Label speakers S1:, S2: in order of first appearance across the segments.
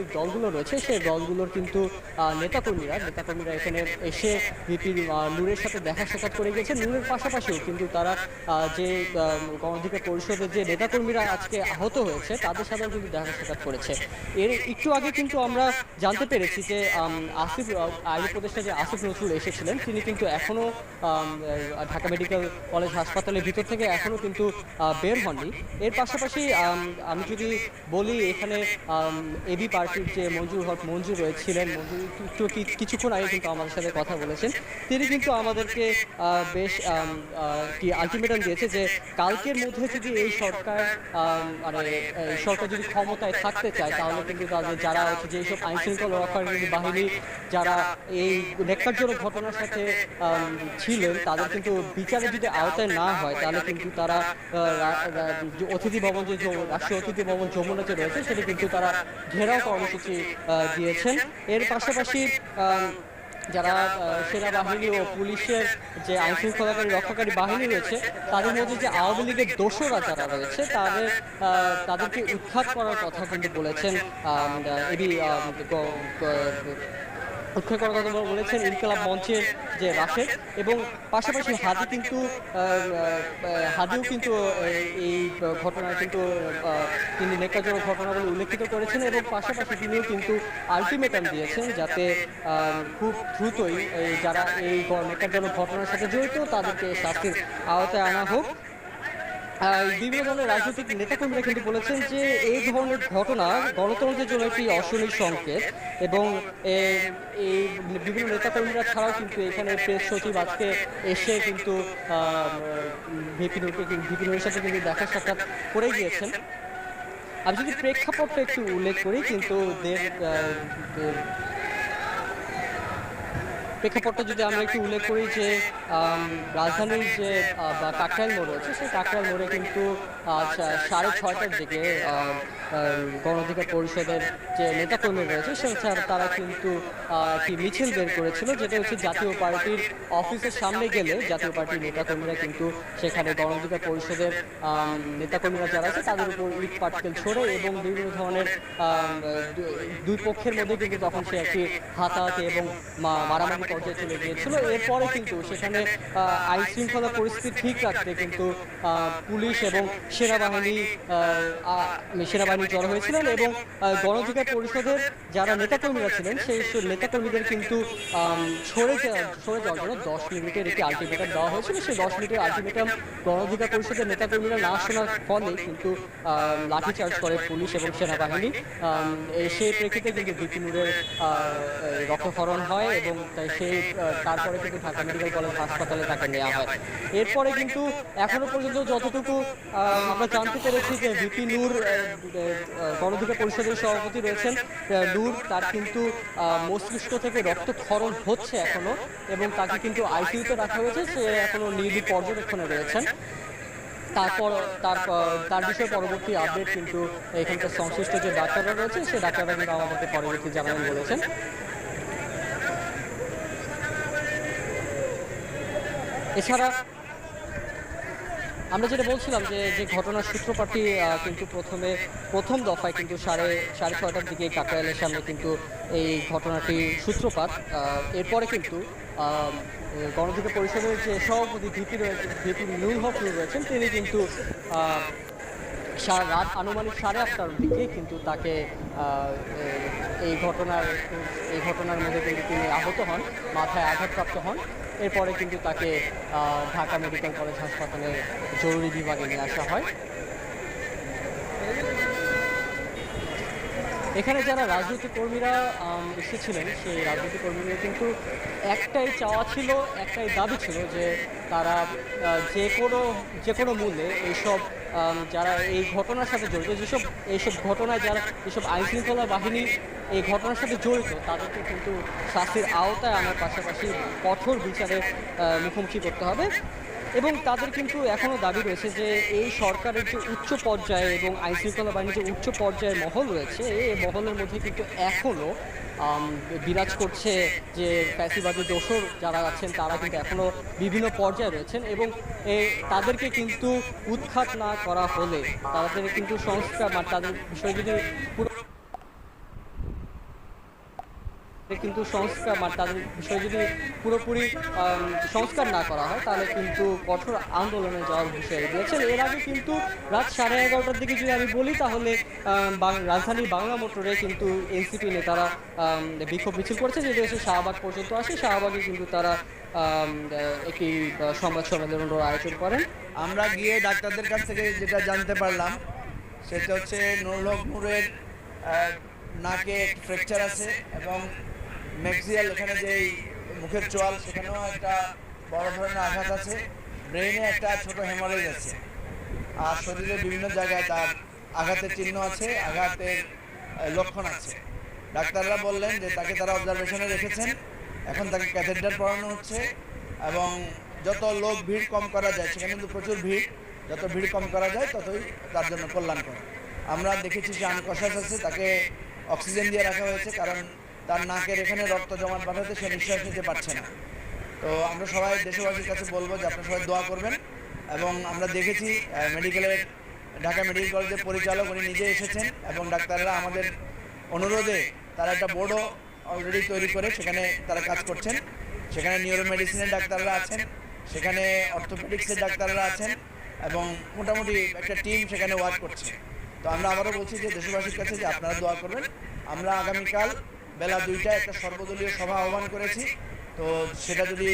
S1: রাজনৈতিক দলগুলো রয়েছে সেই দলগুলোর কিন্তু নেতাকর্মীরা নেতাকর্মীরা এখানে এসে ভিপি নূরের সাথে দেখা সাক্ষাৎ করে গেছে। নূরের পাশাপাশিও কিন্তু তারা যে আহ, গণঅধিকার পরিষদের যে নেতাকর্মীরা আজকে আহত হয়েছে তাদের সাথেও কিন্তু দেখা সাক্ষাৎ করেছে। এর একটু আগে কিন্তু আমরা জানতে পেরেছি যে আসিফ আইন উপদেষ্টা যে আসিফ নজরুল এসেছিলেন তিনি কিন্তু এখনও ঢাকা মেডিকেল কলেজ হাসপাতালের ভিতর থেকে এখনও কিন্তু বের হননি। এর পাশাপাশি আম, যদি বলি এখানে এবি পার্টির যে মঞ্জুর হক মঞ্জুর রয়েছিলেন, মঞ্জুর একটু কিছুক্ষণ আগে কিন্তু আমাদের সাথে কথা বলেছেন। তিনি কিন্তু আমাদেরকে বেশ কি আলটিমেটাম দিয়েছে যে কালকের মধ্যে যদি এই সরকার মানে সরকার যদি ক্ষমতায় থাকতে চায়, তাহলে কিন্তু তাদের যারা হচ্ছে যেসব আইন শৃঙ্খলা রক্ষাকারী বাহিনী, যারা এই নেককারজনক ঘটনার সাথে ছিলেন, তাদের কিন্তু বিচারে যদি আওতায় না হয়, তাহলে কিন্তু তারা অতিথি ভবন যে রাষ্ট্রীয় অতিথি ভবন যমুনা যে রয়েছে, সেটি কিন্তু তারা ঘেরাও কর্মসূচি দিয়েছেন। এর পাশাপাশি যারা সেনাবাহিনী ও পুলিশের যে আইন শৃঙ্খলাকারী রক্ষাকারী বাহিনী রয়েছে তাদের মধ্যে যে আওয়ামী লীগের দোষরা যারা রয়েছে তাদের আহ, তাদেরকে উৎখাত করার কথা কিন্তু বলেছেন এবি উৎখাত করার কথা বলেছেন ইনকলাব মঞ্চের যে রাশেদ এবং পাশাপাশি হাদি কিন্তু হাদিও কিন্তু এই ঘটনায় কিন্তু তিনি নেকাজনক ঘটনাগুলো উল্লেখিত করেছেন এবং পাশাপাশি তিনিও কিন্তু আলটিমেটাম দিয়েছেন যাতে আহ, খুব দ্রুতই যারা এই নেকাজনক ঘটনার সাথে জড়িত তাদেরকে শাস্তির আওতায় আনা হোক। বিভিন্ন ধরনের রাজনৈতিক নেতাকর্মীরা কিন্তু বলেছেন যে এই ধরনের ঘটনা গণতন্ত্রের জন্য একটি অশনি সংকেত এবং এই বিভিন্ন নেতাকর্মীরা ছাড়াও কিন্তু এখানে প্রেস সচিব আজকে এসে কিন্তু ভিপি ভিপি সাথে কিন্তু দেখা সাক্ষাৎ করে গিয়েছেন। আমি যদি প্রেক্ষাপটটা একটু উল্লেখ করি, কিন্তু প্রেক্ষাপটটা যদি আমরা একটু উল্লেখ করি যে রাজধানীর যে কাকরাইল মোড় রয়েছে সেই কাকরাইল মোড়ে কিন্তু সাড়ে ছয়টার দিকে আহ, আহ, গণ অধিকার পরিষদের যে নেতাকর্মী রয়েছে সে ছাড়া তারা কিন্তু একটি মিছিল বের করেছিল যেটা হচ্ছে জাতীয় পার্টির অফিসের সামনে গেলে জাতীয় পার্টির নেতাকর্মীরা কিন্তু সেখানে গণ অধিকার পরিষদের নেতাকর্মীরা যারা আছে তাদের উপর ইট পাটকেল ছড়ে এবং বিভিন্ন ধরনের দুই পক্ষের মধ্যে কিন্তু তখন সে একটি হাতাহাতি এবং মারামারি পর্যায়ে চলে গিয়েছিল। এরপরে কিন্তু সেখানে আহ, আইন শৃঙ্খলা পরিস্থিতি ঠিক রাখতে কিন্তু পুলিশ এবং সেনাবাহিনী সেনাবাহিনী জড়ো হয়েছিলেন এবং আহ, পরিষদের যারা নেতাকর্মীরা ছিলেন সেই নেতাকর্মীদের কিন্তু সরে সরে যাওয়ার জন্য দশ মিনিটের একটি আলটিমেটাম দেওয়া হয়েছিল। সেই দশ মিনিটের আলটিমেটাম গণ অধিকার পরিষদের নেতাকর্মীরা না শোনার ফলে কিন্তু আহ, লাঠিচার্জ করে পুলিশ এবং সেনাবাহিনী। সেই প্রেক্ষিতে কিন্তু বিপিনুরের রক্তক্ষরণ হয় এবং তাই সেই তারপরে কিন্তু ঢাকা মেডিকেল কলেজ হাসপাতালে তাকে নেওয়া হয়। এরপরে কিন্তু এখনও পর্যন্ত যতটুকু আমরা জানতে পেরেছি যে ভিপি নূর আহ, পরিষদের সভাপতি রয়েছেন নূর তার কিন্তু মস্তিষ্ক থেকে রক্তক্ষরণ হচ্ছে এখনও এবং তাকে কিন্তু আইসিইউতে রাখা হয়েছে সে এখনও নির্বিক পর্যবেক্ষণে রয়েছেন। তারপর তার তার বিষয়ে পরবর্তী আপডেট কিন্তু এখানকার সংশ্লিষ্ট যে ডাক্তাররা রয়েছে সে ডাক্তাররা কিন্তু আমাদেরকে পরবর্তী জানাবেন বলেছেন। এছাড়া আমরা যেটা বলছিলাম যে যে ঘটনার সূত্রপাতটি কিন্তু প্রথমে প্রথম দফায় কিন্তু সাড়ে সাড়ে ছয়টার দিকে কাকরাইলের সামনে কিন্তু এই ঘটনাটি সূত্রপাত। এরপরে কিন্তু আহ, গণঅধিকার পরিষদের যে সভাপতি ভিপি রয়েছে ভিপি নুর হক রয়েছেন তিনি কিন্তু সারা রাত আনুমানিক সাড়ে আটটার দিকে কিন্তু তাকে এই ঘটনার এই ঘটনার মধ্যে কিন্তু তিনি আহত হন মাথায় আঘাতপ্রাপ্ত হন। এরপরে কিন্তু তাকে ঢাকা মেডিকেল কলেজ হাসপাতালে জরুরি বিভাগে নিয়ে আসা হয়। এখানে যারা রাজনৈতিক কর্মীরা এসেছিলেন, সেই রাজনৈতিক কর্মীদের কিন্তু একটাই চাওয়া ছিল, একটাই দাবি ছিল যে তারা যে কোনো যে কোনো মূল্যে এইসব যারা এই ঘটনার সাথে জড়িত, যেসব, এইসব ঘটনায় যারা, যেসব আইন শৃঙ্খলা বাহিনী এই ঘটনার সাথে জড়িত, তাদেরকে কিন্তু শাস্তির আওতায় আনার পাশাপাশি কঠোর বিচারের মুখোমুখি করতে হবে। এবং তাদের কিন্তু এখনও দাবি রয়েছে যে এই সরকারের যে উচ্চ পর্যায়ে এবং আইন শৃঙ্খলা বাহিনীর যে উচ্চ পর্যায়ের মহল রয়েছে এই মহলের মধ্যে কিন্তু এখনও বিরাজ করছে যে ফ্যাসিবাদী দোসর যারা আছেন তারা কিন্তু এখনও বিভিন্ন পর্যায়ে রয়েছেন এবং তাদেরকে কিন্তু উৎখাত না করা হলে, তাদের কিন্তু সংস্কার মানে তাদের বিষয়ে যদি পুরো কিন্তু সংস্কার মানে তাদের বিষয়ে যদি পুরোপুরি সংস্কার না করা হয়, তাহলে কিন্তু কঠোর আন্দোলনে যাওয়ার হুঁশিয়ারি দিয়েছেন। এর আগে কিন্তু রাত সাড়ে এগারোটার দিকে যদি আমি বলি, তাহলে রাজধানীর বাংলা মোটরে কিন্তু এনসিপি নেতারা বিক্ষোভ মিছিল করেছে। যদি এসে শাহবাগ পর্যন্ত আসে, শাহবাগে কিন্তু তারা একটি সংবাদ সম্মেলনের আয়োজন করেন।
S2: আমরা গিয়ে ডাক্তারদের কাছ থেকে যেটা জানতে পারলাম, সেটা হচ্ছে নুরুল নাকে ফ্র্যাকচার আছে এবং ম্যাক্সিয়াল এখানে যে মুখের চোয়াল, সেখানেও একটা বড় ধরনের আঘাত আছে। ব্রেইনে একটা ছোট হেমারেজ আছে। আর শরীরের বিভিন্ন জায়গায় তার আঘাতের চিহ্ন আছে, আঘাতের লক্ষণ আছে। ডাক্তাররা বললেন যে তাকে তারা অবজারভেশনে রেখেছেন। এখন তাকে ক্যাথেডার পড়ানো হচ্ছে এবং যত লোক ভিড় কম করা যায়, সেখানে কিন্তু প্রচুর ভিড়, যত ভিড় কম করা যায়, ততই তার জন্য কল্যাণকর। আমরা দেখেছি যে আনকশাস আছে, তাকে অক্সিজেন দিয়ে রাখা হয়েছে, কারণ তার নাকের এখানে রক্ত জমাট বাঁধাতে সে নিঃশ্বাস নিতে পারছে না। তো আমরা সবাই দেশবাসীর কাছে বলব যে আপনারা সবাই দোয়া করবেন এবং আমরা দেখেছি মেডিকেলের, ঢাকা মেডিকেল কলেজের পরিচালক উনি নিজে এসেছেন এবং ডাক্তাররা আমাদের অনুরোধে তারা একটা বোর্ডও অলরেডি তৈরি করে, সেখানে তারা কাজ করছেন। সেখানে নিউরো মেডিসিনের ডাক্তাররা আছেন, সেখানে অর্থোপেডিক্সের ডাক্তাররা আছেন এবং মোটামুটি একটা টিম সেখানে ওয়ার্ক করছে। তো আমরা আবারও বলছি যে দেশবাসীর কাছে যে আপনারা দোয়া করবেন। আমরা আগামীকাল বেলা দুইটায় একটা সর্বদলীয় সভা আহ্বান করেছি। তো সেটা যদি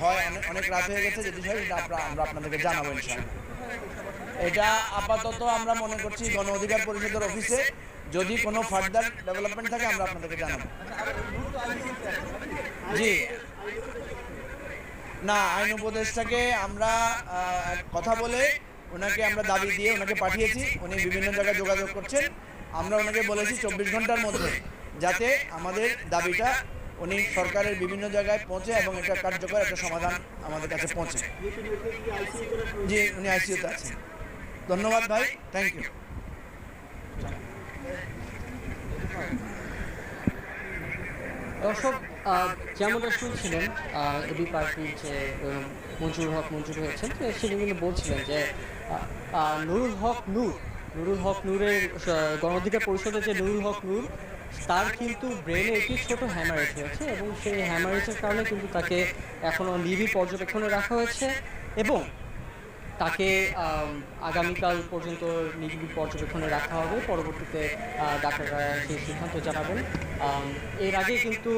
S2: হয় অনেক রাত হয়ে গেছে, যদি হয় আমরা আপনাদেরকে জানাব এটা আপাতত আমরা মনে করছি গণ অধিকার পরিষদের অফিসে। যদি কোনো ফার্দার ডেভেলপমেন্ট থাকে, আমরা আপনাদেরকে জানাব। জি। না, আইন উপদেষ্টাকে আমরা কথা বলে ওনাকে আমরা দাবি দিয়ে ওনাকে পাঠিয়েছি। উনি বিভিন্ন জায়গায় যোগাযোগ করছেন। আমরা ওনাকে বলেছি চব্বিশ ঘণ্টার মধ্যে যাতে আমাদের দাবিটা উনি সরকারের বিভিন্ন জায়গায় পৌঁছে এবং এটা কার্যকর একটা সমাধান আমাদের কাছে পৌঁছে। জি, উনি আইসিইউতে আছেন। ধন্যবাদ ভাই থ্যাংক ইউ
S1: দর্শক যেমনটা শুনছিলেন এবি পার্টির যে মঞ্জুর হক মঞ্জুর হয়েছেন কিন্তু বলছিলেন যে নুরুল হক নূর নুরুল হক নূরের আহ, গণ অধিকার পরিষদের যে নুরুল হক নূর তার কিন্তু ব্রেনে একটি ছোট হ্যামারেজ হয়েছে এবং সেই হ্যামারেজের কারণে কিন্তু তাকে এখনও নিবিড় পর্যবেক্ষণে রাখা হয়েছে এবং তাকে আগামীকাল পর্যন্ত নিবিড় পর্যবেক্ষণে রাখা হবে। পরবর্তীতে ডাক্তাররা সেই সিদ্ধান্ত জানাবেন। এর আগে কিন্তু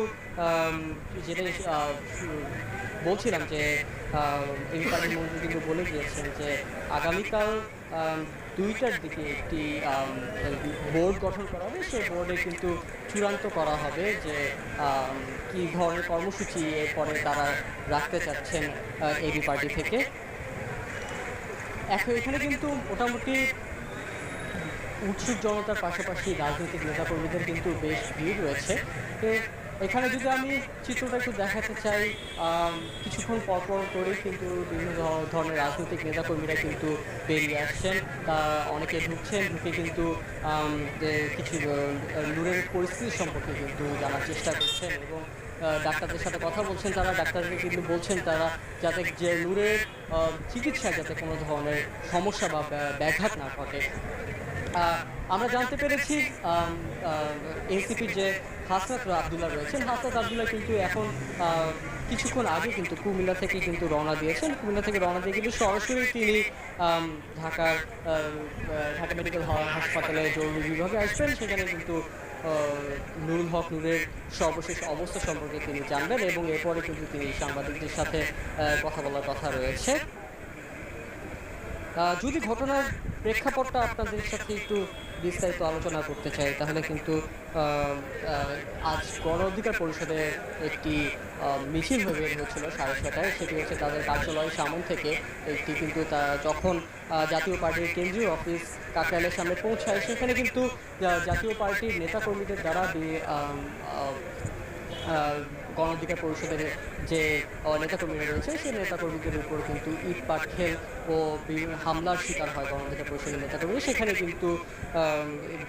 S1: যেটা বলছিলাম যে পার্টির মন্ত্রী কিন্তু বলে গিয়েছেন যে আগামীকাল দুইটার দিকে একটি বোর্ড গঠন করা হবে। সেই বোর্ডে কিন্তু চূড়ান্ত করা হবে যে কী ধরনের কর্মসূচি এরপরে তারা রাখতে চাচ্ছেন এবি পার্টি থেকে। এখন এখানে কিন্তু মোটামুটি উৎসুক জনতার পাশাপাশি রাজনৈতিক নেতাকর্মীদের কিন্তু বেশ ভিড় রয়েছে। এখানে যদি আমি চিত্রটা একটু দেখাতে চাই কিছুক্ষণ পর পর করেই কিন্তু বিভিন্ন ধরনের রাজনৈতিক নেতাকর্মীরা কিন্তু বেরিয়ে আসছেন। তা অনেকে ঢুকছেন ঢুকে কিন্তু কিছু লুরের পরিস্থিতি সম্পর্কে কিন্তু জানার চেষ্টা করছেন এবং ডাক্তারদের সাথে কথা বলছেন তারা ডাক্তাররা কিন্তু বলছেন তারা যাতে যে লুরের আহ, চিকিৎসায় যাতে কোনো ধরনের সমস্যা বা ব্যা- ব্যাঘাত না ঘটে। আমরা জানতে পেরেছি এনসিপির যে হাসনাত আবদুল্লাহ রয়েছেন। হাসনাত আবদুল্লাহ কিন্তু এখন কিছুক্ষণ আগে কিন্তু কুমিল্লা থেকে কিন্তু রওনা দিয়েছেন। কুমিল্লা থেকে রওনা দিয়ে কিন্তু সরাসরি তিনি ঢাকার ঢাকা মেডিকেল হাসপাতালে জরুরি বিভাগে আসবেন। সেখানে কিন্তু নুরুল হক নূরের সর্বশেষ অবস্থা সম্পর্কে তিনি জানবেন এবং এরপরে কিন্তু তিনি সাংবাদিকদের সাথে কথা বলার কথা রয়েছে। যদি ঘটনার প্রেক্ষাপটটা আপনাদের সাথে একটু বিস্তারিত আলোচনা করতে চাই। তাহলে কিন্তু আজ গণ অধিকার পরিষদে একটি মিছিল হয়ে বের হয়েছিল সাড়ে ছটায়। সেটি হচ্ছে তাদের কার্যালয় সামন থেকে। একটি কিন্তু তা যখন জাতীয় পার্টির কেন্দ্রীয় অফিস কাকরাইলের সামনে পৌঁছায়, সেখানে কিন্তু জাতীয় পার্টির নেতাকর্মীদের দ্বারা গণ অধিকার পরিষদের যে নেতাকর্মীরা রয়েছে, সেই নেতাকর্মীদের উপর কিন্তু ইট পাঠের ও হামলার শিকার হয় গণ অধিকার পরিষদের নেতাকর্মী সেখানে কিন্তু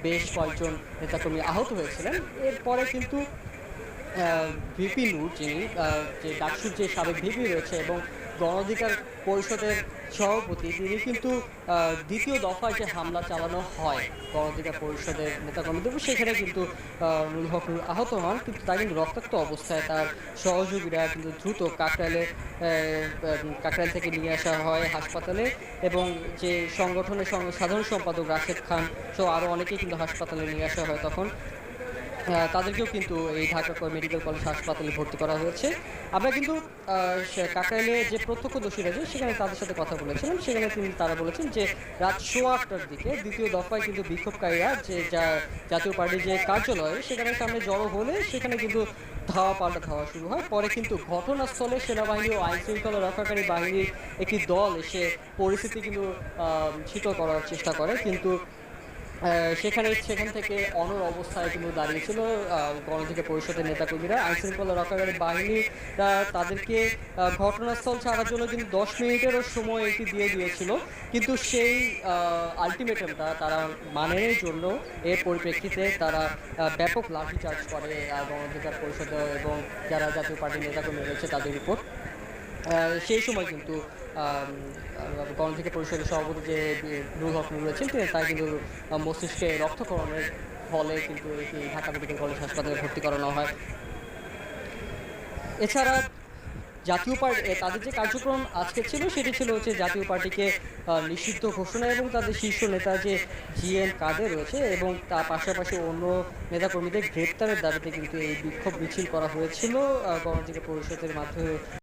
S1: বেশ কয়েকজন নেতাকর্মী আহত হয়েছিলেন। এরপরে কিন্তু ভিপি নূর যিনি যে ডাকসুর যে সাবেক ভিপি রয়েছে এবং গণঅধিকার পরিষদের সভাপতি তিনি কিন্তু দ্বিতীয় দফায় যে হামলা চালানো হয় গণঅধিকার পরিষদের নেতাকর্মীদের সেখানে কিন্তু নুরুল হক আহত হন কিন্তু তার কিন্তু রক্তাক্ত অবস্থায় তার সহযোগীরা কিন্তু দ্রুত উম, কাকরাইল থেকে নিয়ে আসা হয় হাসপাতালে এবং যে সংগঠনের সাধারণ সম্পাদক রাশেদ খান সহ আরও অনেকেই কিন্তু হাসপাতালে নিয়ে আসা হয় তখন। তাদেরকেও কিন্তু এই ঢাকা মেডিকেল কলেজ হাসপাতালে ভর্তি করা হয়েছে। আমরা কিন্তু কাকরাইলে যে প্রত্যক্ষদর্শী রয়েছে, সেখানে তাদের সাথে কথা বলেছিলাম। সেখানে তিনি, তারা বলেছেন যে, রাত সোয়া আটটার দিকে দ্বিতীয় দফায় কিন্তু বিক্ষোভকারীরা যে, যা, জাতীয় পার্টির যে কার্যালয়, সেখানে সামনে জড়ো হলে সেখানে কিন্তু ধাওয়া পাল্টা ধাওয়া শুরু হয়। পরে কিন্তু ঘটনাস্থলে সেনাবাহিনী ও আইন শৃঙ্খলা রক্ষাকারী বাহিনীর একটি দল এসে পরিস্থিতি কিন্তু শীতল করার চেষ্টা করে। কিন্তু সেখানে সেখান থেকে অনর অবস্থায় কিন্তু দাঁড়িয়েছিল আহ, গণঅধিকার পরিষদের নেতাকর্মীরা। আইন শৃঙ্খলা রক্ষাকারী বাহিনীরা তাদেরকে ঘটনাস্থল ছাড়ার জন্য কিন্তু দশ মিনিটেরও সময় এটি দিয়ে দিয়েছিল। কিন্তু সেই আলটিমেটামটা তারা মানের জন্য। এর পরিপ্রেক্ষিতে তারা ব্যাপক লাঠিচার্জ করে আহ, গণঅধিকার পরিষদ এবং যারা জাতীয় পার্টির নেতাকর্মী রয়েছে তাদের উপর। সেই সময় কিন্তু আম, পরিষদের সভাপতি যে নুরুল হক নুর রয়েছেন তার কিন্তু মস্তিষ্কে রক্তকরণের ফলে কিন্তু এটি ঢাকা মেডিকেল কলেজ হাসপাতালে ভর্তি করানো হয়। এছাড়া জাতীয় পার্টি তাদের যে কার্যক্রম আজকে ছিল সেটি ছিল হচ্ছে জাতীয় পার্টিকে নিষিদ্ধ ঘোষণা এবং তাদের শীর্ষ নেতা যে জি এন কাদের রয়েছে এবং তার পাশাপাশি অন্য নেতাকর্মীদের গ্রেপ্তারের দাবিতে কিন্তু এই বিক্ষোভ মিছিল করা হয়েছিল গণঅধিকার পরিষদের মাধ্যমে।